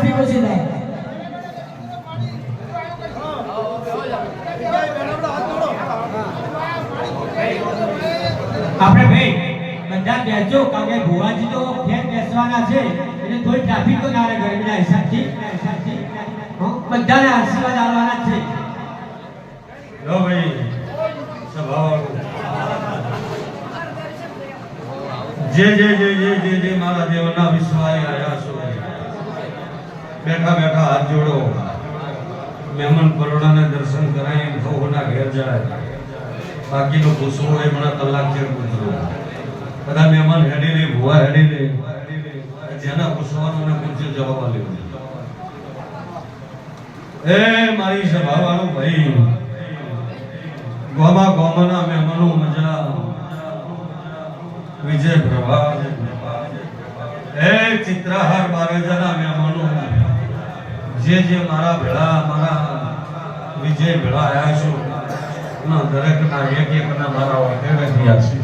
Traffic પછી થાય આપણે ભાઈ બધા બેસજો કારણ કે ભુવાજી તો ફેર બેસવાના છે. એટલે કોઈ ટ્રાફિક તો ના રહે ગરમીના હિસાબથી બધાને આશીર્વાદ આવવાના છે. લો ભાઈ જે જે જે જે જે જે મારા દેવના વિશ્વાય આયા છો. બેઠા બેઠા હાથ જોડો. મહેમાન પરોડાને દર્શન કરાય, એમ સૌના ઘેર જાય. બાકીનું પૂછવું હોય કલાક ચેર ગુજરો. બધા મહેમાન હેડી લે ભૂવા હેડી લે જેના પૂછવાનું ને પૂછે જવાબ આપ્યો એ મારી સભાવાળો ભાઈ, ગોમા ગોમાના મહેમાનો મજા. વિજય પ્રભા. એ ચિત્રહાર બારેજાના મહેમાનો જે જે મારા ભેળા, મારા વિજય ભેળા આવ્યા છો ના દરેકના એક એકના મારા વખેરે થયા છે.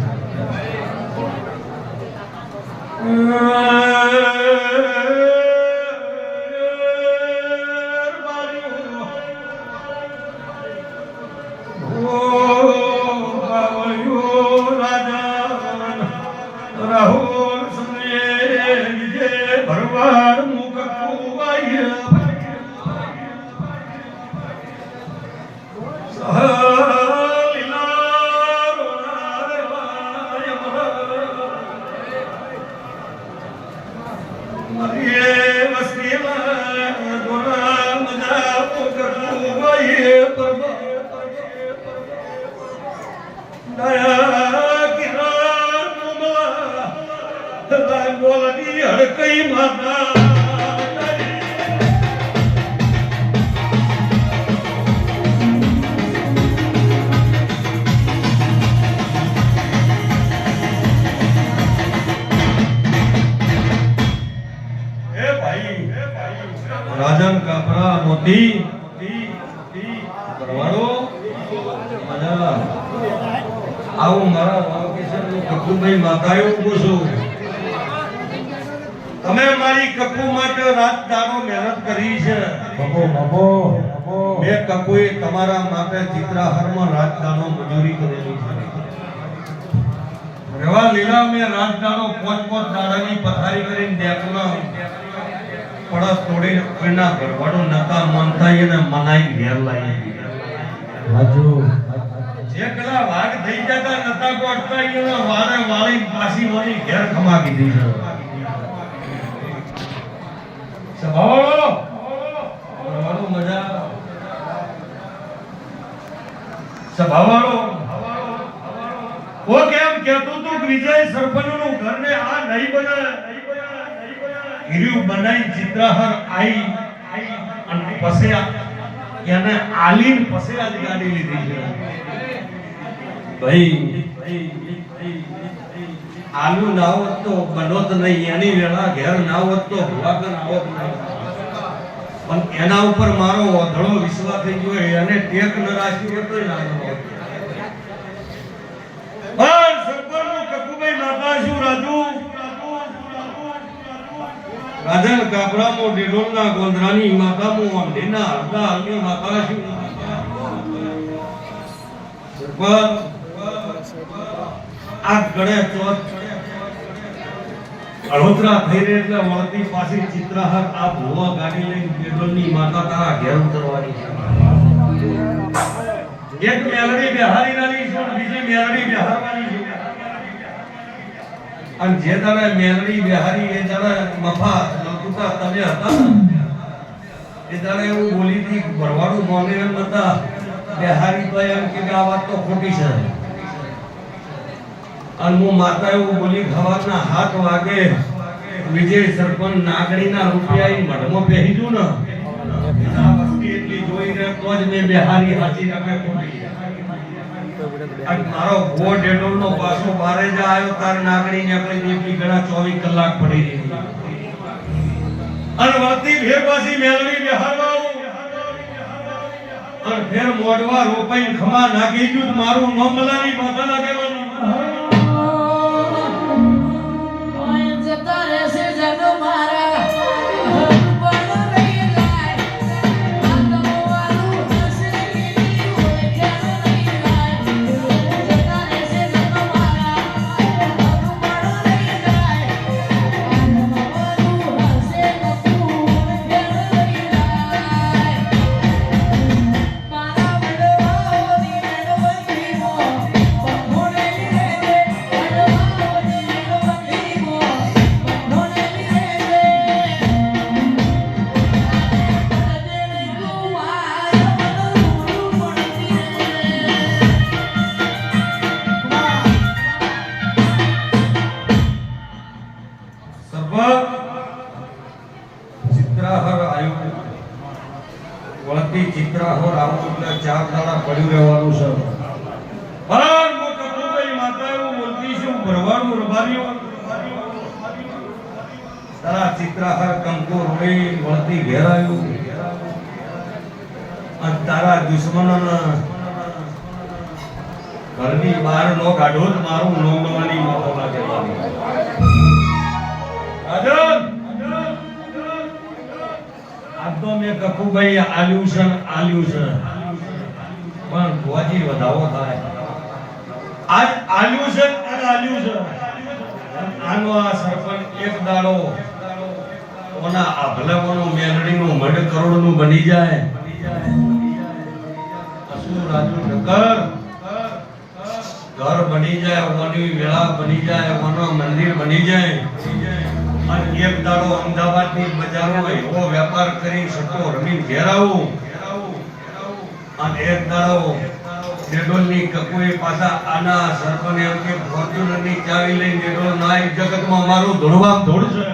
કઈ માતા રાજન કાપરા મોતી. મજાલા આવું મારા કિશન કપૂરભાઈ માતા એવું છું. તમે મારી કપુ માટે રાત દાડો મહેનત કરી છે. બબો બબો મેં કપુએ તમારા માટે ચિત્રાહારમાં રાત દાડો મજૂરી કરેલી છે. રેવા લીલા મેં રાત દાડો પોચ પોચ દાડાની પથારી કરીને દેખના પડસ તોડીને કોઈના ઘરવાળો નતા માનતા એને મનાઈ ઘેર લાવી રાજુ જે પેલા વાઘ થઈ જતા નતા કોટતા એને વારે વાળી પાછી વળી ઘેર ખમાવી કીધી સભાવાળો મજા ઓ કેમ કહેતું તું કે સરપંચનું ઘર ને આ નહીં બને હીર્યું બનાવી ચિત્રહર આઈ. અને એને આલીન પછી આ ગાડી લીધી છે. ભાઈ. આલુ ના હોત તો બનોત નહીં, એની વેળા ઘેર ના હોત તો ભુવાગર આવત નહીં પણ એના ઉપર મારો ઓધળો વિશ્વાસ થઈ ગયો, એને ટેક ન રાખ્યું હોય તો ના. પણ સરપંચનું કકુભાઈ માતા, શું રાજુ? રાધન કાપરામો ડેડોલના ગોંધરાની માતામો, અંધેના હરદા હરની માતા શું? સરપંચ, આ ગળે ચોથ અડોતરા થઈ રહે એટલે વળતી પાછી ચિત્રહર આ ભુવા ગાડી લઈને પેટ્રોલની માતા તારા ઘેર ઉતરવાની છે. એક મેલડી બિહારી નાની છે બીજી મેલડી બિહારવાની છે. અને જે તારે મેલડી બિહારી એ તારે મફા લખુતા તમે હતા એ તારે એવું બોલી હતી ભરવાનું બોલે એમ હતા. બિહારી તો એમ કે આ વાત તો ખોટી છે. અને હું માતા એવું બોલી ખવાના હાથ વાગે, વિજય સરપંચ નાગણીના રૂપિયા એ મઢમાં દઉં ને. એટલી જોઈને તો જ મેં બિહારી હાચી રમે ખોટી. મારો ડેડોલનો પાછો બારે જ આવ્યો, તાર નાગણી નીકળી ઘણા 24 કલાક પડી રહી. અને વળતી ભેર પાછી મેળવી અને ફેર મોડવા રોપાઈ નાખી ગયું મારું ન મલાની માથા લાગેવાનું આવું એટલે ચાર દાડા પડ્યું રહેવાનું છે. બરાબર મોટો કુંભાઈ માતા એવું બોલતી છે ભરવાનું તારા ચિત્રાહાર કંકુ રોઈ વળતી ઘેરાયું. અને તારા દુશ્મનોના ઘરની બહાર નો કાઢો મારું નોંધવાની માફો લાગે રાજન આજ તો મેં કકુભાઈ આલ્યું છે આલ્યું છે. પણ ભુવાજી, વધાવો થાય. આજ આલ્યું છે ને આલ્યું છે. આનો આ સરપંચ એક દાડો ઓના આ ભલાવાનું મેલડીનું મઢ કરોડનું બની જાય. ઘર બની જાય ઓની વેળા બની જાય, ઓનો મંદિર બની જાય. અને એક દાડો અમદાવાદની બજારમાં એવો વેપાર કરી શકો રમી ઘેર અને એક દાડો ડેડોલની કકુએ પાછા આના સરપંચ એમ કે ફોર્ચ્યુનરની ચાવી લઈને ડેડોલ ના જગતમાં મારું ધોળવામ ધોળ છે.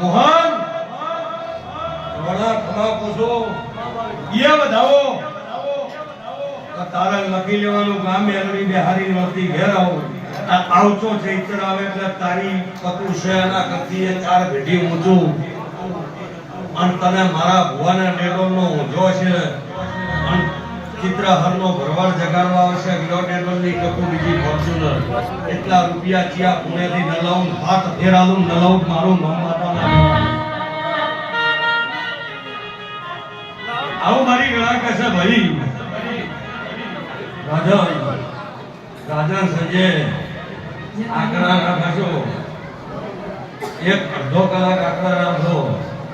મોહન ઘણા ખમા પૂછો. ઈએ બધાઓ તારા લખી લેવાનું કામ એલડી બિહારી નોતી ઘેર આવો. આવતો ચૈત્ર આવે એટલે તારી પતુ છે, એના કરતી ચાર ભેટી ઊંચું. અને તને મારા ભુવાના ડેડોલનો ઊંઝો છે. અને ચિત્રહરનો ભરવાડ જગાડવા આવશે ગયો ની કપુ બીજી ફોર્ચ્યુનર. એટલા રૂપિયા ચિયા પુણેથી નલાઉન હાથ ફેરાલું નલાઉન મારું નામ માતાના આવું મારી ગળા એક અડધો કલાક આંકડા રાખજો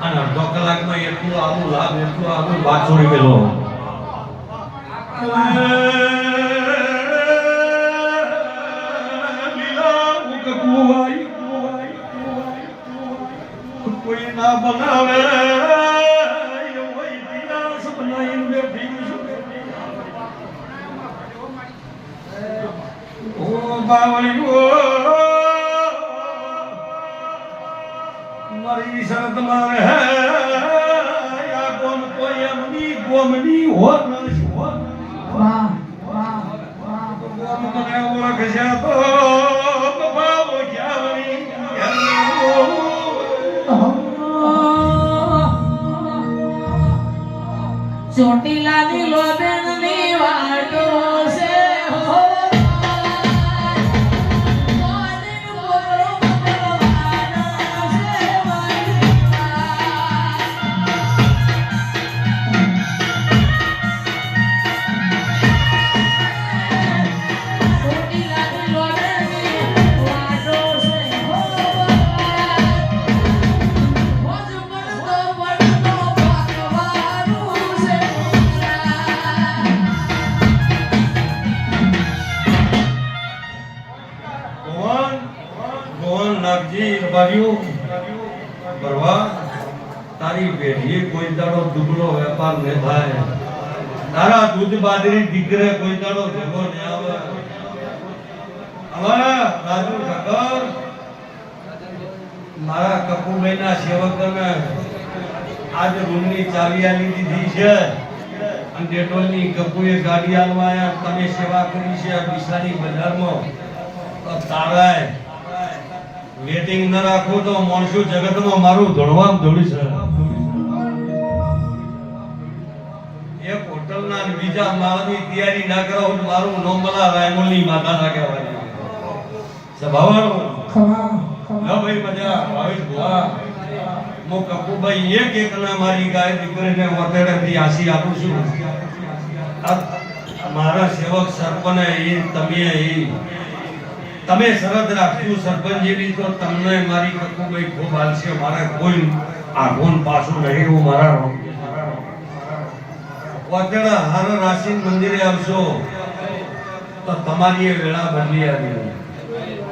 અને અડધો કલાકમાં એટલું આવું લાભ, એટલું આવું વાત છોડી પેલો કોઈ ના બનાવે છું. મારી શરત મારે આ કોમ કોઈ એમની ગોમની હોર ન હોર ગોમ મને ઓળખશે તો ചോട്ടയിൽ તારી દુબળો વેપાર ન ન મારા સેવકોને આજ ચાવી આલી દીધી છે. અને ડેટોલની કપુએ ગાડી આલવા તમે સેવા કરી છે બજારમાં. વેટિંગ ન રાખો તો માણસો જગતમાં મારું ધોળવામ ધોળી છે એક હોટલના બીજા માળની તૈયારી ના કરો તો મારું નોમલા રાયમલની માતા ના કહેવાય. સ્વભાવનું ખમા ન ભાઈ મજા. ભાવેશ ભુવા. મો કપુભાઈ એક એક ના મારી ગાય દીકરીને વતેડેથી આશી આપું છું. મારા સેવક સર્પને એ તમે એ. તમે શરત રાખ્યું સરપંચ જેવી તો તમને મારી કપુભાઈ ખૂબ હાલશે, મારા કોઈ આઘોન પાછું નહીં હું મારા વતેડા હર રાશિ મંદિરે આવશો, તો તમારી એ વેળા બદલી આવી.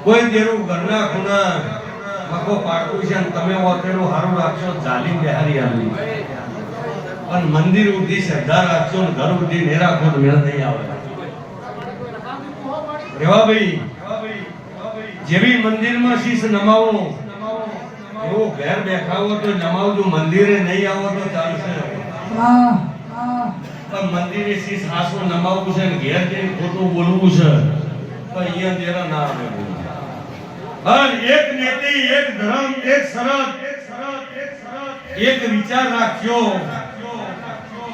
કોઈ દેરું ઘરના ખૂણા મકો પાડતું છે તમે ઓતેડું હારું રાખશો જાલીમ બિહારી આવી. પણ મંદિર ઉધી શ્રદ્ધા રાખશો ને ઘર ઉધી નેરા ખોદ મેળ નહીં આવે. રેવાભાઈ જેવી મંદિરમાં શીશ નમાવો. એવો ઘેર બેઠાવો તો નમાવજો મંદિરે નહીં આવો તો ચાલશે. પણ મંદિરે શીશ હાસો નમાવવું છે ને ઘેર જઈને ખોટું બોલવું છે તો અહીંયા તેરા ના આવે હર એક નીતિ એક ધર્મ એક શરત એક વિચાર રાખ્યો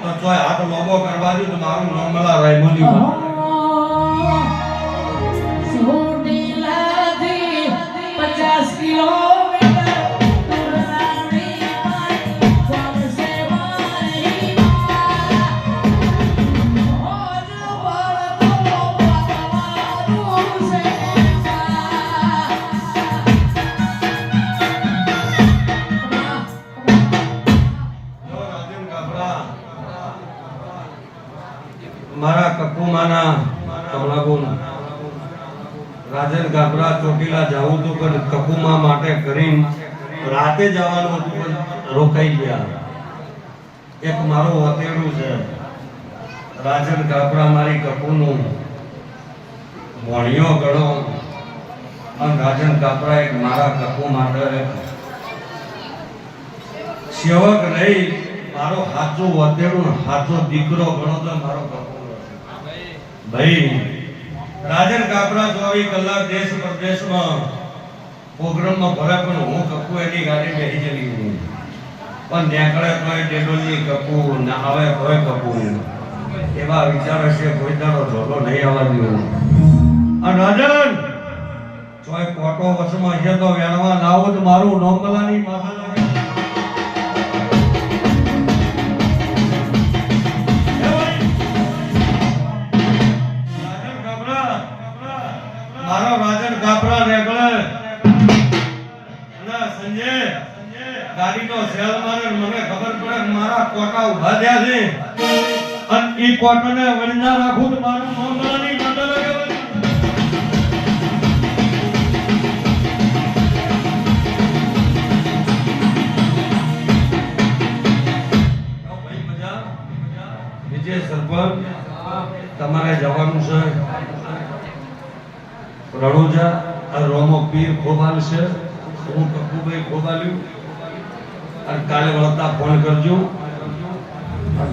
તો તોય હાથ લોબો કરવા દો તો મારું નામ મલા રાયમોલી Señor. ચોટીલા જાવું હતું, પણ કકુમા માટે કરીને રાતે જવાનું હતું રોકાઈ ગયા. એક મારો વતેડું છે, રાજન કાપરા મારી કકુનું ભણ્યો ગળો. અને રાજન કાપરા એક મારા કપુ માટે સેવક રહી, મારો હાચો ને હાચો દીકરો ગણો તો મારો કપુ ભાઈ રાજન કાપરા ચોવીસ કલાક દેશ પ્રદેશમાં પ્રોગ્રામમાં ભરા પણ હું કપુ એની ગાડી બેસી જલી હું પણ નેકળે કોઈ ડેડોલી કપુ, ના આવે કોઈ કપુ. એવા વિચાર હશે, કોઈ દાડો ઝોલો નહીં આવવા દેવું અને રાજન, ચોય કોટો વસમાં છે તો વેણવા લાવો જ મારું નોકલાની માથા સેલ મારે મને ખબર પડે મારા કોટા ઊભા થયા છે. અને ઈ કોટાને વળના રાખું તો મારું વિજય સરપંચ, તમારે જવાનું છે. રણુજા રોમો પીર ખોબાલ છે. હું કપુભાઈ ખોબાલ્યું અને કાલે વળતા ફોન કરજો.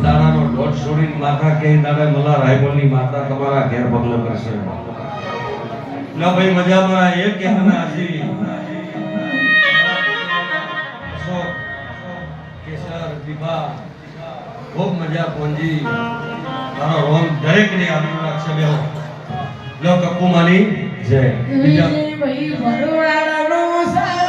દાદાનો દોઢ છોડીને માથા કે દાદા મલા રાયબોલની માતા તમારા ઘેર પગલો કરશે. લો ભાઈ મજામાં એ કહેવાના હજી કેસર દીપા ખૂબ મજા પહોંચી. તારો રોમ દરેક ને આબરૂ રાખશે બેહો. લો કપુ માની જય બીજા. ભાઈ ભરવાડનો સા